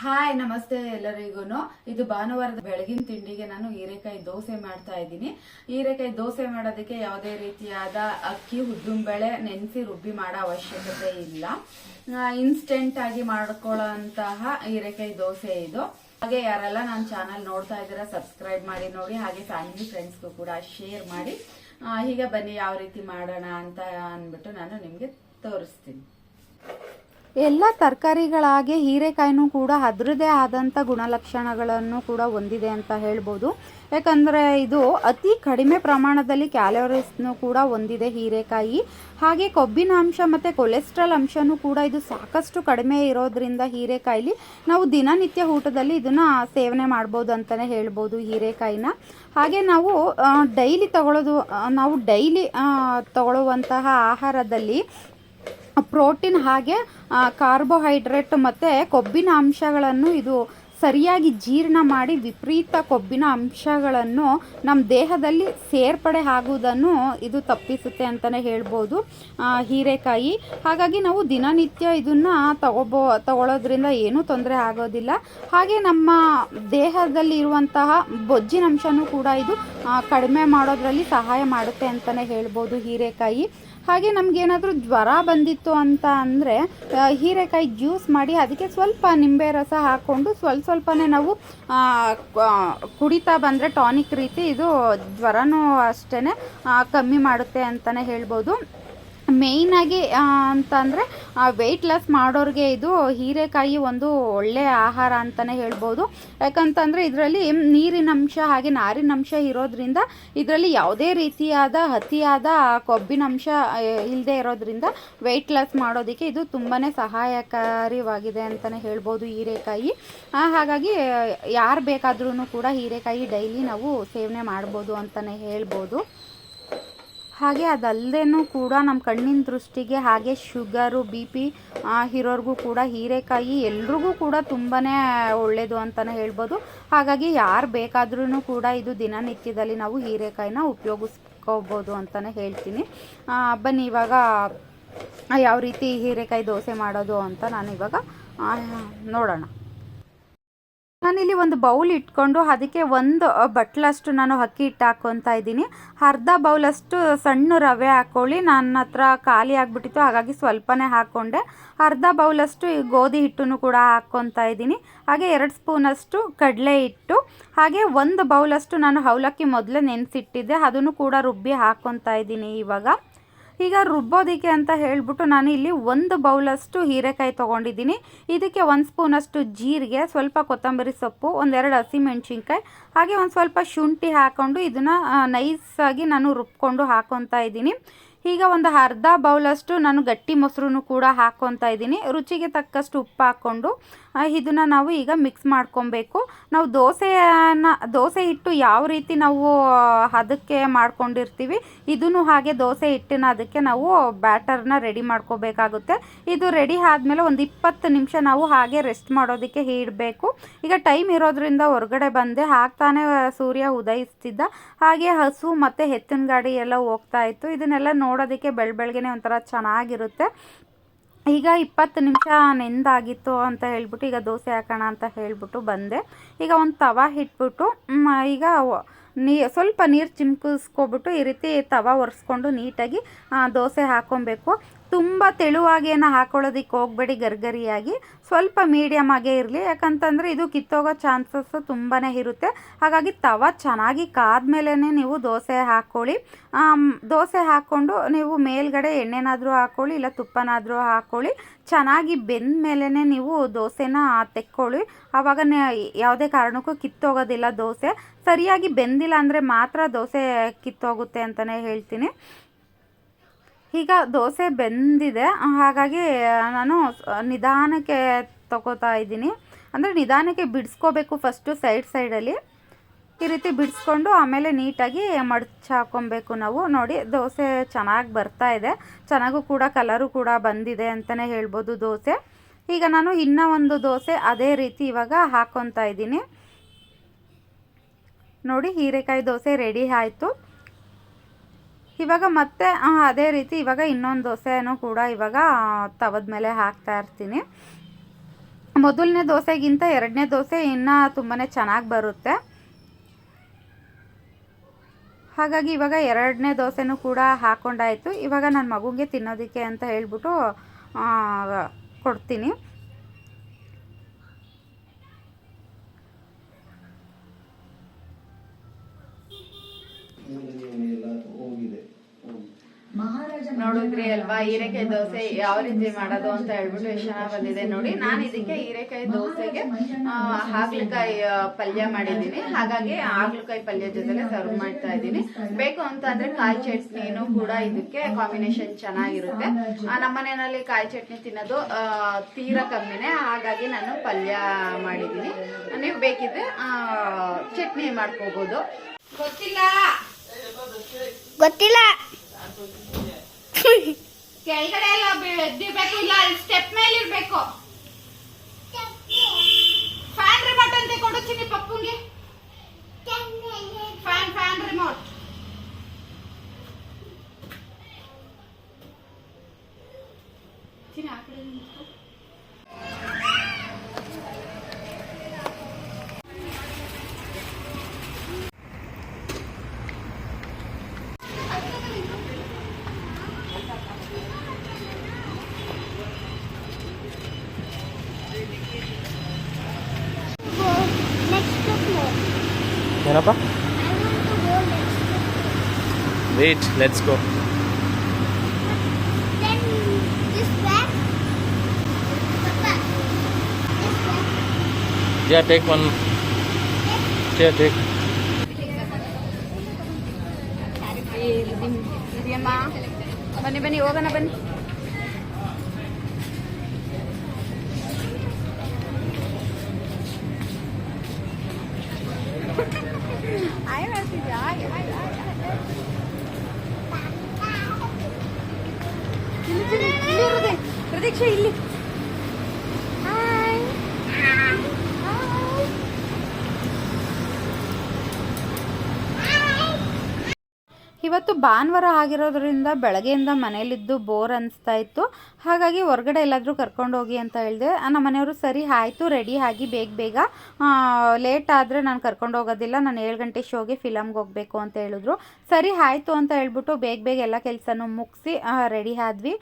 Hi, ನಮಸ್ತೆ ಎಲ್ಲರಿಗೂ ಇದು ಭಾನುವಾರದ ಬೆಳಗಿನ ತಿಂಡಿಗೆ ನಾನು ಹೀರೆಕಾಯಿ ದೋಸೆ ಮಾಡ್ತಾ ಇದ್ದೀನಿ. ಹೀರೆಕಾಯಿ ದೋಸೆ ಮಾಡೋದಕ್ಕೆ ಯಾವುದೇ ರೀತಿಯಾದ ಅಕ್ಕಿ ಉದ್ದಿನಬೇಳೆ ನೆನೆಸಿ, ರುಬ್ಬಿ ಮಾಡೋ ಅವಶ್ಯಕತೆ ಇಲ್ಲ. ಇನ್ಸ್ಟೆಂಟ್ ಆಗಿ ಮಾಡ್ಕೊಳ್ಳೋಂತಹ ಹೀರೆಕಾಯಿ ದೋಸೆ ಇದು. ಹಾಗೆ ಯಾರೆಲ್ಲ ನನ್ನ ಚಾನಲ್ ನೋಡ್ತಾ ಇದ್ದೀರಾ ಸಬ್ಸ್ಕ್ರೈಬ್ ಮಾಡಿ ನೋಡಿ. ಹಾಗೆ ಫ್ಯಾಮಿಲಿ ಫ್ರೆಂಡ್ಸ್ಗೂ ಕೂಡ ಶೇರ್ ಮಾಡಿ. ಹೀಗೆ ಬನ್ನಿ, ಯಾವ ರೀತಿ ಮಾಡೋಣ ಅಂತ ಅಂದ್ಬಿಟ್ಟು ನಾನು ನಿಮಗೆ ತೋರಿಸ್ತೀನಿ. ಎಲ್ಲ ತರಕಾರಿಗಳಾಗೆ ಹೀರೆಕಾಯಿನೂ ಕೂಡ ಅದರದೇ ಆದಂಥ ಗುಣಲಕ್ಷಣಗಳನ್ನು ಕೂಡ ಹೊಂದಿದೆ ಅಂತ ಹೇಳ್ಬೋದು. ಯಾಕಂದರೆ ಇದು ಅತಿ ಕಡಿಮೆ ಪ್ರಮಾಣದಲ್ಲಿ ಕ್ಯಾಲೋರೀಸ್ನು ಕೂಡ ಹೊಂದಿದೆ ಹೀರೆಕಾಯಿ. ಹಾಗೆ ಕೊಬ್ಬಿನ ಅಂಶ ಮತ್ತು ಕೊಲೆಸ್ಟ್ರಾಲ್ ಅಂಶನೂ ಕೂಡ ಇದು ಸಾಕಷ್ಟು ಕಡಿಮೆ ಇರೋದ್ರಿಂದ ಹೀರೆಕಾಯಿಲಿ ನಾವು ದಿನನಿತ್ಯ ಊಟದಲ್ಲಿ ಇದನ್ನು ಸೇವನೆ ಮಾಡ್ಬೋದು ಅಂತಲೇ ಹೇಳ್ಬೋದು ಹೀರೆಕಾಯಿನ. ಹಾಗೆ ನಾವು ಡೈಲಿ ತಗೊಳ್ಳೋದು ನಾವು ಡೈಲಿ ತಗೊಳ್ಳುವಂತಹ ಆಹಾರದಲ್ಲಿ ಪ್ರೋಟೀನ್ ಹಾಗೆ ಕಾರ್ಬೋಹೈಡ್ರೇಟ್ ಮತ್ತು ಕೊಬ್ಬಿನ ಅಂಶಗಳನ್ನು ಇದು ಸರಿಯಾಗಿ ಜೀರ್ಣ ಮಾಡಿ ವಿಪರೀತ ಕೊಬ್ಬಿನ ಅಂಶಗಳನ್ನು ನಮ್ಮ ದೇಹದಲ್ಲಿ ಸೇರ್ಪಡೆ ಆಗುವುದನ್ನು ಇದು ತಪ್ಪಿಸುತ್ತೆ ಅಂತಲೇ ಹೇಳ್ಬೋದು. ಹೀರೆಕಾಯಿ. ಹಾಗಾಗಿ ನಾವು ದಿನನಿತ್ಯ ಇದನ್ನು ತಗೋಬೋ ತಗೊಳ್ಳೋದ್ರಿಂದ ಏನೂ ತೊಂದರೆ ಆಗೋದಿಲ್ಲ. ಹಾಗೆ ನಮ್ಮ ದೇಹದಲ್ಲಿ ಇರುವಂತಹ ಬೊಜ್ಜಿನ ಅಂಶನೂ ಕೂಡ ಇದು ಕಡಿಮೆ ಮಾಡೋದರಲ್ಲಿ ಸಹಾಯ ಮಾಡುತ್ತೆ ಅಂತಲೇ ಹೇಳ್ಬೋದು ಹೀರೆಕಾಯಿ. ಹಾಗೆ ನಮಗೇನಾದರೂ ಜ್ವರ ಬಂದಿತ್ತು ಅಂತ ಅಂದರೆ ಹೀರೆಕಾಯಿ ಜ್ಯೂಸ್ ಮಾಡಿ ಅದಕ್ಕೆ ಸ್ವಲ್ಪ ನಿಂಬೆ ರಸ ಹಾಕ್ಕೊಂಡು ಸ್ವಲ್ಪ ಸ್ವಲ್ಪನೇ ನಾವು ಕುಡಿತಾ ಬಂದರೆ ಟಾನಿಕ್ ರೀತಿ ಇದು ಜ್ವರನೂ ಅಷ್ಟೇ ಕಮ್ಮಿ ಮಾಡುತ್ತೆ ಅಂತಲೇ ಹೇಳ್ಬೋದು. ಮೇಯ್ನಾಗಿ ಅಂತಂದರೆ ವೆಯ್ಟ್ ಲಾಸ್ ಮಾಡೋರಿಗೆ ಇದು ಹೀರೆಕಾಯಿ ಒಂದು ಒಳ್ಳೆಯ ಆಹಾರ ಅಂತಲೇ ಹೇಳ್ಬೋದು. ಯಾಕಂತಂದರೆ, ಇದರಲ್ಲಿ ನೀರಿನ ಅಂಶ ಹಾಗೆ ನಾರಿನ ಅಂಶ ಇರೋದ್ರಿಂದ, ಇದರಲ್ಲಿ ಯಾವುದೇ ರೀತಿಯಾದ ಅತಿಯಾದ ಕೊಬ್ಬಿನ ಅಂಶ ಇಲ್ಲದೆ ಇರೋದ್ರಿಂದ ವೆಯ್ಟ್ ಲಾಸ್ ಮಾಡೋದಕ್ಕೆ ಇದು ತುಂಬಾ ಸಹಾಯಕಾರಿವಾಗಿದೆ ಅಂತಲೇ ಹೇಳ್ಬೋದು ಹೀರೆಕಾಯಿ. ಹಾಗಾಗಿ, ಯಾರು ಬೇಕಾದ್ರೂ ಕೂಡ ಹೀರೆಕಾಯಿ ಡೈಲಿ ನಾವು ಸೇವನೆ ಮಾಡ್ಬೋದು ಅಂತಲೇ ಹೇಳ್ಬೋದು. ಹಾಗೆ ಅದಲ್ಲದೇನೂ ಕೂಡ ನಮ್ಮ ಕಣ್ಣಿನ ದೃಷ್ಟಿಗೆ ಹಾಗೆ ಶುಗರು, ಬಿ ಪಿ ಇರೋರ್ಗೂ ಕೂಡ ಹೀರೆಕಾಯಿ ಎಲ್ರಿಗೂ ಕೂಡ ತುಂಬಾ ಒಳ್ಳೆಯದು ಅಂತಲೇ ಹೇಳ್ಬೋದು. ಹಾಗಾಗಿ ಯಾರು ಬೇಕಾದ್ರೂ ಕೂಡ ಇದು ದಿನನಿತ್ಯದಲ್ಲಿ ನಾವು ಹೀರೆಕಾಯಿನ ಉಪಯೋಗಿಸ್ಕೋಬೋದು ಅಂತಲೇ ಹೇಳ್ತೀನಿ. ಬನ್ನಿ ಇವಾಗ ಯಾವ ರೀತಿ ಹೀರೆಕಾಯಿ ದೋಸೆ ಮಾಡೋದು ಅಂತ ನಾನು ಇವಾಗ ನೋಡೋಣ. ನಾನಿಲ್ಲಿ ಒಂದು ಬೌಲ್ ಇಟ್ಕೊಂಡು ಅದಕ್ಕೆ ಒಂದು ಬಟ್ಲಷ್ಟು ನಾನು ಅಕ್ಕಿ ಹಿಟ್ಟು ಹಾಕ್ಕೊತಾ ಇದ್ದೀನಿ. ಅರ್ಧ ಬೌಲಷ್ಟು ಸಣ್ಣ ರವೆ ಹಾಕ್ಕೊಳ್ಳಿ ನನ್ನ ಹತ್ರ ಖಾಲಿ ಆಗಿಬಿಟ್ಟಿತ್ತು, ಹಾಗಾಗಿ ಸ್ವಲ್ಪನೇ ಹಾಕ್ಕೊಂಡೆ ಅರ್ಧ ಬೌಲಷ್ಟು ಈ ಗೋಧಿ ಹಿಟ್ಟನ್ನು ಕೂಡ ಹಾಕ್ಕೊತಾ ಇದ್ದೀನಿ. ಹಾಗೆ ಎರಡು ಸ್ಪೂನಷ್ಟು ಕಡಲೆ ಹಿಟ್ಟು. ಹಾಗೆ ಒಂದು ಬೌಲಷ್ಟು ನಾನು ಅವಲಕ್ಕಿ ಮೊದಲೇ ನೆನೆಸಿಟ್ಟಿದ್ದೆ. ಅದನ್ನು ಕೂಡ ರುಬ್ಬಿ ಹಾಕ್ಕೊತಾ ಇದ್ದೀನಿ ಇವಾಗ. ಈಗ ರುಬ್ಬೋದಕ್ಕೆ ಅಂತ ಹೇಳ್ಬಿಟ್ಟು ನಾನು ಇಲ್ಲಿ ಒಂದು ಬೌಲಷ್ಟು ಹೀರೆಕಾಯಿ ತೊಗೊಂಡಿದ್ದೀನಿ. ಇದಕ್ಕೆ ಒಂದು ಸ್ಪೂನಷ್ಟು ಜೀರಿಗೆ, ಸ್ವಲ್ಪ ಕೊತ್ತಂಬರಿ ಸೊಪ್ಪು ಒಂದೆರಡು ಹಸಿಮೆಣ್ಸಿನ್ಕಾಯಿ, ಹಾಗೆ ಒಂದು ಸ್ವಲ್ಪ ಶುಂಠಿ ಹಾಕ್ಕೊಂಡು ಇದನ್ನು ನೈಸಾಗಿ ನಾನು ರುಬ್ಕೊಂಡು ಹಾಕ್ಕೊತಾ ಇದ್ದೀನಿ. ಈಗ ಒಂದು ಅರ್ಧ ಬೌಲಷ್ಟು ನಾನು ಗಟ್ಟಿ ಮೊಸರು ಕೂಡ ಹಾಕ್ಕೊತಾ ಇದ್ದೀನಿ. ರುಚಿಗೆ ತಕ್ಕಷ್ಟು ಉಪ್ಪು ಹಾಕ್ಕೊಂಡು ಇದನ್ನು ನಾವು ಈಗ ಮಿಕ್ಸ್ ಮಾಡ್ಕೊಬೇಕು. ನಾವು ದೋಸೆಯನ್ನು, ದೋಸೆ ಹಿಟ್ಟು ಯಾವ ರೀತಿ ನಾವು ಅದಕ್ಕೆ ಮಾಡ್ಕೊಂಡಿರ್ತೀವಿ ಇದನ್ನು ಹಾಗೆ ದೋಸೆ ಹಿಟ್ಟಿನ ಅದಕ್ಕೆ ನಾವು ಬ್ಯಾಟರ್ನ ರೆಡಿ ಮಾಡ್ಕೋಬೇಕಾಗುತ್ತೆ. ಇದು ರೆಡಿ ಆದಮೇಲೆ ಒಂದು ಇಪ್ಪತ್ತು ನಿಮಿಷ ನಾವು ಹಾಗೆ ರೆಸ್ಟ್ ಮಾಡೋದಕ್ಕೆ ಇಡಬೇಕು. ಈಗ ಟೈಮ್ ಇರೋದ್ರಿಂದ ಹೊರಗಡೆ ಬಂದೆ ಹಾಕ್ತಾನೆ ಸೂರ್ಯ ಉದಯಿಸ್ತಿದ್ದ. ಹಾಗೆ ಹಸು ಮತ್ತು ಎತ್ತಿನ ಗಾಡಿ ಎಲ್ಲ ಹೋಗ್ತಾ ಇತ್ತು. ಇದನ್ನೆಲ್ಲ ನೋಡೋದಕ್ಕೆ ಬೆಳ ಬೆಳಗ್ಗೆನೆ ಒಂಥರ ಚೆನ್ನಾಗಿರುತ್ತೆ. ಈಗ ಇಪ್ಪತ್ತು ನಿಮಿಷ ನೆಂದಾಗಿತ್ತು ಅಂತ ಹೇಳ್ಬಿಟ್ಟು ಈಗ ದೋಸೆ ಹಾಕೋಣ ಅಂತ ಹೇಳಿಬಿಟ್ಟು ಬಂದೆ. ಈಗ ಒಂದು ತವ ಇಟ್ಬಿಟ್ಟು ಈಗ ನೀ, ಸ್ವಲ್ಪ ನೀರು ಚಿಮ್ಕಿಸ್ಕೊಬಿಟ್ಟು ಈ ರೀತಿ ತವ ಒರೆಸ್ಕೊಂಡು ನೀಟಾಗಿ ದೋಸೆ ಹಾಕ್ಕೊಬೇಕು ತುಂಬ ತೆಳುವಾಗೇನು ಹಾಕೊಳ್ಳೋದಕ್ಕೆ ಹೋಗಬೇಡಿ ಗರ್ಗರಿಯಾಗಿ. ಸ್ವಲ್ಪ ಮೀಡಿಯಮ್ ಆಗೇ ಇರಲಿ. ಯಾಕಂತಂದರೆ ಇದು ಕಿತ್ತೋಗೋ ಚಾನ್ಸಸ್ ತುಂಬಾ ಇರುತ್ತೆ. ಹಾಗಾಗಿ ತವ ಚೆನ್ನಾಗಿ ಕಾದ್ಮೇಲೆ ನೀವು ದೋಸೆ ಹಾಕ್ಕೊಳ್ಳಿ ದೋಸೆ ಹಾಕ್ಕೊಂಡು ನೀವು ಮೇಲ್ಗಡೆ ಎಣ್ಣೆನಾದರೂ ಹಾಕ್ಕೊಳ್ಳಿ ಇಲ್ಲ ತುಪ್ಪನಾದರೂ ಹಾಕ್ಕೊಳ್ಳಿ ಚೆನ್ನಾಗಿ ಬೆಂದ ಮೇಲೇ ನೀವು ದೋಸೆನ ತೆಕ್ಕೊಳ್ಳಿ. ಆವಾಗ ಯಾವುದೇ ಕಾರಣಕ್ಕೂ ಕಿತ್ತೋಗೋದಿಲ್ಲ ದೋಸೆ. ಸರಿಯಾಗಿ ಬೆಂದಿಲ್ಲ ಅಂದರೆ ಮಾತ್ರ ದೋಸೆ ಕಿತ್ತೋಗುತ್ತೆ ಅಂತಲೇ ಹೇಳ್ತೀನಿ. ಈಗ ದೋಸೆ ಬೆಂದಿದೆ. ಹಾಗಾಗಿ ನಾನು ನಿಧಾನಕ್ಕೆ ತಗೋತಾ ಇದ್ದೀನಿ. ಅಂದರೆ ನಿಧಾನಕ್ಕೆ ಬಿಡಿಸ್ಕೋಬೇಕು ಫಸ್ಟು ಸೈಡ್ ಸೈಡಲ್ಲಿ ಈ ರೀತಿ ಬಿಡಿಸ್ಕೊಂಡು ಆಮೇಲೆ ನೀಟಾಗಿ ಮಡ್ಚಿ ಹಾಕೊಬೇಕು ನಾವು. ನೋಡಿ, ದೋಸೆ ಚೆನ್ನಾಗಿ ಬರ್ತಾ ಇದೆ. ಚೆನ್ನಾಗೂ ಕೂಡ ಕಲರು ಕೂಡ ಬಂದಿದೆ ಅಂತಲೇ ಹೇಳ್ಬೋದು ದೋಸೆ. ಈಗ ನಾನು ಇನ್ನೂ ಒಂದು ದೋಸೆ ಅದೇ ರೀತಿ ಇವಾಗ ಹಾಕ್ಕೊತಾ ಇದ್ದೀನಿ. ನೋಡಿ, ಹೀರೆಕಾಯಿ ದೋಸೆ ರೆಡಿ ಆಯಿತು. ಇವಾಗ ಮತ್ತೆ ಅದೇ ರೀತಿ ಇವಾಗ ಇನ್ನೊಂದು ದೋಸೆನೂ ಕೂಡ ಇವಾಗ ತವದ ಮೇಲೆ ಹಾಕ್ತಾ ಇರ್ತೀನಿ. ಮೊದಲನೇ ದೋಸೆಗಿಂತ ಎರಡನೇ ದೋಸೆ ಇನ್ನೂ ತುಂಬಾ ಚೆನ್ನಾಗಿ ಬರುತ್ತೆ. ಹಾಗಾಗಿ ಇವಾಗ ಎರಡನೇ ದೋಸೆನೂ ಕೂಡ ಹಾಕ್ಕೊಂಡಾಯಿತು ಇವಾಗ ನನ್ನ ಮಗುಗೆ ತಿನ್ನೋದಕ್ಕೆ ಅಂತ ಹೇಳಿಬಿಟ್ಟು ಕೊಡ್ತೀನಿ. ನೋಡಿದ್ರಿ ಅಲ್ವಾ? ಹೀರೆಕಾಯಿ ದೋಸೆ ಯಾವ ರೀತಿ ಮಾಡೋದು ಅಂತ ಹೇಳ್ಬಿಟ್ಟು ಎಷ್ಟು ಚೆನ್ನಾಗಿ ಬಂದಿದೆ ನೋಡಿ. ನಾನು ಇದಕ್ಕೆ ಹೀರೆಕಾಯಿ ದೋಸೆಗೆ ಆ, ಹಾಗಲಕಾಯಿ ಪಲ್ಯ ಮಾಡಿದ್ದೀನಿ. ಹಾಗಾಗಿ ಹಾಗಲಕಾಯಿ ಪಲ್ಯ ಜೊತೆಲೆ ಸರ್ವ್ ಮಾಡ್ತಾ ಇದ್ದೀನಿ. ಬೇಕು ಅಂತ ಅಂದ್ರೆ ಕಾಯಿ ಚಟ್ನಿನೂ ಕೂಡ ಇದಕ್ಕೆ ಕಾಂಬಿನೇಷನ್ ಚೆನ್ನಾಗಿರುತ್ತೆ. ನಮ್ಮ ಮನೆಯಲ್ಲಿ ಕಾಯಿ ಚಟ್ನಿ ತಿನ್ನೋದು ತೀರಾ ಕಮ್ಮಿನೇ. ಹಾಗಾಗಿ ನಾನು ಪಲ್ಯ ಮಾಡಿದ್ದೀನಿ. ನೀವು ಬೇಕಿದ್ರೆ ಆ, ಚಟ್ನಿ ಮಾಡ್ಕೋಬಹುದು ಗೊತ್ತಿಲ್ಲ. ಗೊತ್ತಿಲ್ಲ. ಕೆಳಗಡೆ ಎಲ್ಲ ಎದ್ದಿರ್ಬೇಕು ಇಲ್ಲ ಸ್ಟೆಪ್ ಮೇಲೆ ಇರ್ಬೇಕು ಫ್ಯಾನ್ ರಿಮೋಟ್ ಅಂತ ಕೊಡು ಚಿನ್ನಿ ಪಪ್ಪುಂಗೆ ಫ್ಯಾನ್ ಫ್ಯಾನ್ ರಿಮೋಟ್ ಚಿನ್ನ ಆ ಕಡೆ ನಿಂತ್ಕೊ. ಏನಪ್ಪ wait let's go Then this back. Papa, this back. Yeah take one yeah take ಇದೆಯಮ್ಮ ಬನ್ನಿ ಬನ್ನಿ ಹೋಗೋಣ ಬನ್ನಿ ಪ್ರತೀಕ್ಷೆ ಇಲ್ಲಿ. ಇವತ್ತು ಭಾನುವಾರ ಆಗಿರೋದ್ರಿಂದ ಬೆಳಗ್ಗೆಯಿಂದ ಮನೇಲಿದ್ದು ಬೋರ್ ಅನಿಸ್ತಾ ಇತ್ತು ಹಾಗಾಗಿ ಹೊರಗಡೆ ಎಲ್ಲಾದರೂ ಕರ್ಕೊಂಡು ಹೋಗಿ ಅಂತ ಹೇಳಿದೆ. ನಮ್ಮ ಮನೆಯವರು ಸರಿ ಆಯಿತು ರೆಡಿ ಆಗಿ ಬೇಗ ಬೇಗ ಲೇಟ್ ಆದರೆ ನಾನು ಕರ್ಕೊಂಡು ಹೋಗೋದಿಲ್ಲ, ನಾನು ಏಳು ಗಂಟೆ ಶೋಗೆ ಫಿಲಮ್ಗೆ ಹೋಗಬೇಕು ಅಂತ ಹೇಳಿದ್ರು. ಸರಿ ಆಯಿತು ಅಂತ ಹೇಳ್ಬಿಟ್ಟು ಬೇಗ ಬೇಗ ಎಲ್ಲ ಕೆಲಸನೂ ಮುಗಿಸಿ ರೆಡಿ ಆದ್ವಿ.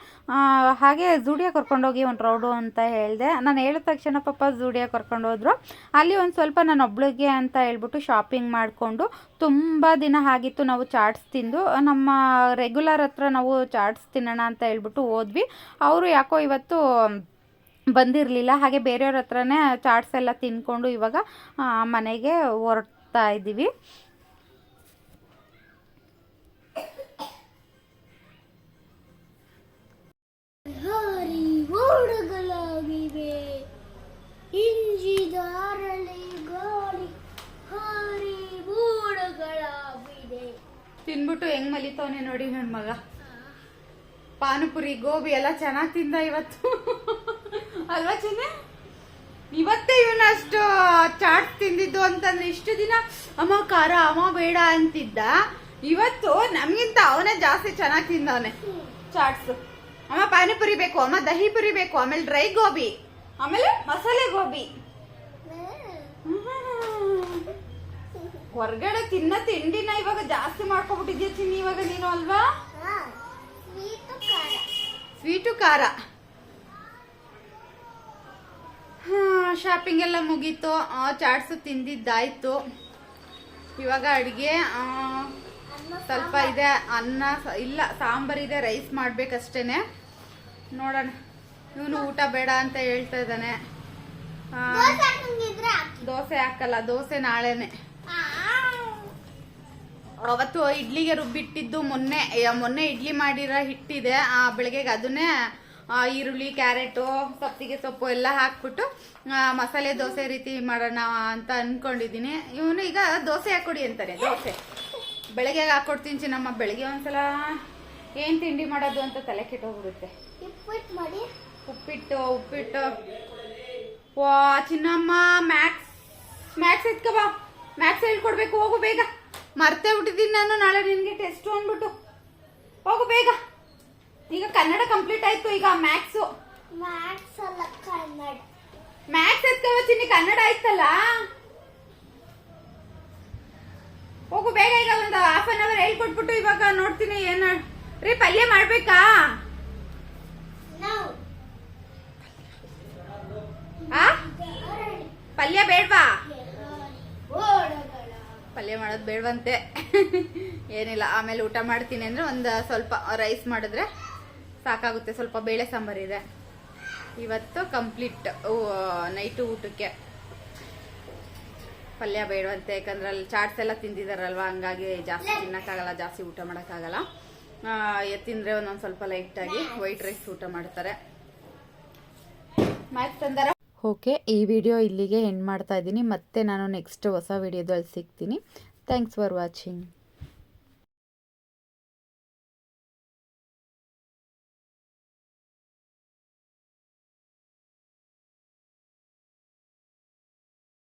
ಹಾಗೆ ಜೂಡಿಯೋ ಕರ್ಕೊಂಡೋಗಿ ಒಂದು ರೌಡು ಅಂತ ಹೇಳಿದೆ. ನಾನು ಹೇಳಿದ ತಕ್ಷಣ ಪಾಪ ಜೂಡಿಯೋ ಕರ್ಕೊಂಡು ಹೋದ್ರು. ಅಲ್ಲಿ ಒಂದು ಸ್ವಲ್ಪ ನಾನು ಒಬ್ಳಿಗೆ ಅಂತ ಹೇಳ್ಬಿಟ್ಟು ಶಾಪಿಂಗ್ ಮಾಡಿಕೊಂಡು ತುಂಬ ದಿನ ಆಗಿತ್ತು ನಾವು ಚಾಟ್ಸ್ ತಿಂದು. ನಮ್ಮ ರೆಗ್ಯುಲರ್ ಹತ್ರ ನಾವು ಚಾಟ್ಸ್ ತಿನ್ನೋಣ ಅಂತ ಹೇಳ್ಬಿಟ್ಟು ಹೋದ್ವಿ. ಅವರು ಯಾಕೋ ಇವತ್ತು ಬಂದಿರಲಿಲ್ಲ. ಹಾಗೆ ಬೇರೆಯವ್ರ ಹತ್ರನೇ ಚಾಟ್ಸ್ ಎಲ್ಲ ತಿನ್ಕೊಂಡು ಇವಾಗ ಮನೆಗೆ ಹೊರಡ್ತಾ ಇದ್ದೀವಿ. ಓಡಗಳಾಗಿವೆ ಇಂಜಿದಾರಲಿ ಗಾಳಿ ಹಾರಿ ಓಡಗಳಾಗಿದೆ ತಿನ್ಬಿಟ್ಟು ಹೆಂಗ್ ಮಲಿತಾವನೆ ನೋಡಿ ಹೆಣ್ಮಗ. ಮಗ ಪಾನಿಪುರಿ, ಗೋಬಿ ಎಲ್ಲ ಚೆನ್ನಾಗಿ ತಿಂದ ಇವತ್ತು. ಅಲ್ವಾ ಚಿನ್ನ? ಇವತ್ತೇ ಇವನ ಅಷ್ಟು ಚಾಟ್ ತಿಂದಿದ್ದು ಅಂತಂದ್ರೆ ಇಷ್ಟು ದಿನ ಅಮ್ಮ ಖಾರ, ಅಮ್ಮ ಬೇಡ ಅಂತಿದ್ದ. ಇವತ್ತು ನಮ್ಗಿಂತ ಅವನೇ ಜಾಸ್ತಿ ಚೆನ್ನಾಗಿ ತಿಂದವನೆ. ಚಾಟ್ಸ್. ಅಮ್ಮ ಪಾನಿಪುರಿ ಬೇಕು, ಅಮ್ಮ ದಹಿ ಪುರಿ ಬೇಕು, ಆಮೇಲೆ ಡ್ರೈ ಗೋಬಿ, ಆಮೇಲೆ ಮಸಾಲೆ ಗೋಬಿ. ಹೊರಗಡೆ ತಿನ್ನ ತಿಂಡಿನ ಇವಾಗ ಜಾಸ್ತಿ ಮಾಡ್ಕೊಬಿಟ್ಟಿದ್ಯಾ ಚಿನ್ನಿ ಇವಾಗ ನೀನು ಅಲ್ವಾ? ಸ್ವೀಟು ಖಾರ ಶಾಪಿಂಗ್ ಎಲ್ಲ ಮುಗೀತು. ಚಾಟ್ಸು ತಿಂದಿದ್ದಾಯ್ತು. ಇವಾಗ ಅಡುಗೆ ಸ್ವಲ್ಪ ಇದೆ ಅನ್ನ ಇಲ್ಲ ಸಾಂಬಾರಿದೆ ರೈಸ್ ಮಾಡ್ಬೇಕಷ್ಟೇನೆ. ನೋಡೋಣ. ಇವನು ಊಟ ಬೇಡ ಅಂತ ಹೇಳ್ತಾ ಇದ್ದಾನೆ. ದೋಸೆ ಹಾಕಲ್ಲ ದೋಸೆ ನಾಳೆನೆ. ಅವತ್ತು ಇಡ್ಲಿಗೆ ರುಬ್ಬಿಟ್ಟಿದ್ದು ಮೊನ್ನೆ ಮೊನ್ನೆ ಇಡ್ಲಿ ಮಾಡಿರೋ ಹಿಟ್ಟಿದೆ. ಆ ಬೆಳಗ್ಗೆಗೆ ಅದನ್ನೇ ಈರುಳ್ಳಿ ಕ್ಯಾರೆಟು ಸೊಪ್ಪಿಗೆ ಸೊಪ್ಪು ಎಲ್ಲ ಹಾಕ್ಬಿಟ್ಟು ಮಸಾಲೆ ದೋಸೆ ರೀತಿ ಮಾಡೋಣ ಅಂತ ಅಂದ್ಕೊಂಡಿದ್ದೀನಿ ಇವನು ಈಗ ದೋಸೆ ಹಾಕ್ಕೊಡಿ ಅಂತಾರೆ ದೋಸೆ. ಬೆಳಗ್ಗೆ ಹಾಕ್ಕೊಡ್ತೀನಿ ಚಿನ್ನಮ್ಮ. ಬೆಳಗ್ಗೆ ಒಂದ್ಸಲ ಏನ್ ತಿಂಡಿ ಮಾಡೋದು ಅಂತ ತಲೆ ಕೆಟ್ಟೋಗ್ಬಿಡುತ್ತೆ. ಉಪ್ಪಿಟ್ಟು ಮಾಡಿ. ಉಪ್ಪಿಟ್ಟು ಉಪ್ಪಿಟ್ಟು. ವಾ ಚಿನ್ನಮ್ಮ ಮ್ಯಾಕ್ಸ್ ಮ್ಯಾಕ್ಸ್ ಎತ್ಕ ಬಾ. ಮ್ಯಾಕ್ಸ್ ಹೇಳ್ಕೊಡ್ಬೇಕು ಹೋಗು ಬೇಗ. ಮರ್ತೇ ಬಿಟ್ಟಿದ್ದೀನಿ ನಾನು ನಾಳೆ ನಿನಗೆ ಟೆಸ್ಟು ಅಂದ್ಬಿಟ್ಟು. ಹೋಗು ಬೇಗ. ಈಗ ಕನ್ನಡ ಕಂಪ್ಲೀಟ್ ಆಯ್ತು ಈಗ ಮ್ಯಾಥ್ಸು ಮ್ಯಾಥ್ಸ್ ಅಲ್ಲ ಕನ್ನಡ. ಮ್ಯಾಥ್ಸ್ ಎತ್ಕೋತೀನಿ ಕನ್ನಡ ಆಯ್ತಲ್ಲ? ಹೋಗು ಬೇಗ ಈಗ ಒಂದು ಹಾಫ್ ಅನ್ ಅವರ್ ಹೇಳ್ಕೊಟ್ಬಿಟ್ಟು ಇವಾಗ ನೋಡ್ತೀನಿ ಏನ. ರೀ ಪಲ್ಯ ಮಾಡ್ಬೇಕಾ? ಪಲ್ಯ ಬೇಡ್ವಾ? ಪಲ್ಯ ಮಾಡೋದು ಬೇಡವಂತೆ. ಏನಿಲ್ಲ, ಆಮೇಲೆ ಊಟ ಮಾಡ್ತೀನಿ ಅಂದ್ರೆ ಒಂದು ಸ್ವಲ್ಪ ರೈಸ್ ಮಾಡಿದ್ರೆ ಸಾಕಾಗುತ್ತೆ. ಸ್ವಲ್ಪ ಬೇಳೆ ಸಾಂಬಾರಿದೆ ಇವತ್ತು ಕಂಪ್ಲೀಟ್ ನೈಟು ಊಟಕ್ಕೆ. ಪಲ್ಯ ಬೇಡವಂತೆ, ಯಾಕಂದ್ರೆ ಅಲ್ಲಿ ಚಾಟ್ಸ್ ಎಲ್ಲ ತಿಂದಿದಾರಲ್ವಾ, ಹಂಗಾಗಿ ಜಾಸ್ತಿ ತಿನ್ನೋಕ್ಕಾಗಲ್ಲ, ಜಾಸ್ತಿ ಊಟ ಮಾಡೋಕ್ಕಾಗಲ್ಲ. ತಿಂದರೆ ಒಂದೊಂದು ಸ್ವಲ್ಪ ಲೈಟಾಗಿ ವೈಟ್ ರೈಸ್ ಊಟ ಮಾಡ್ತಾರೆ. ಮ್ಯಾಚ್ ತಂದಾರ? ಓಕೆ, ಈ ವಿಡಿಯೋ ಇಲ್ಲಿಗೆ ಎಂಡ್ ಮಾಡ್ತಾ ಇದ್ದೀನಿ. ಮತ್ತೆ ನಾನು ನೆಕ್ಸ್ಟ್ ಹೊಸ ವಿಡಿಯೋದಲ್ಲಿ ಸಿಗ್ತೀನಿ. Thanks for watching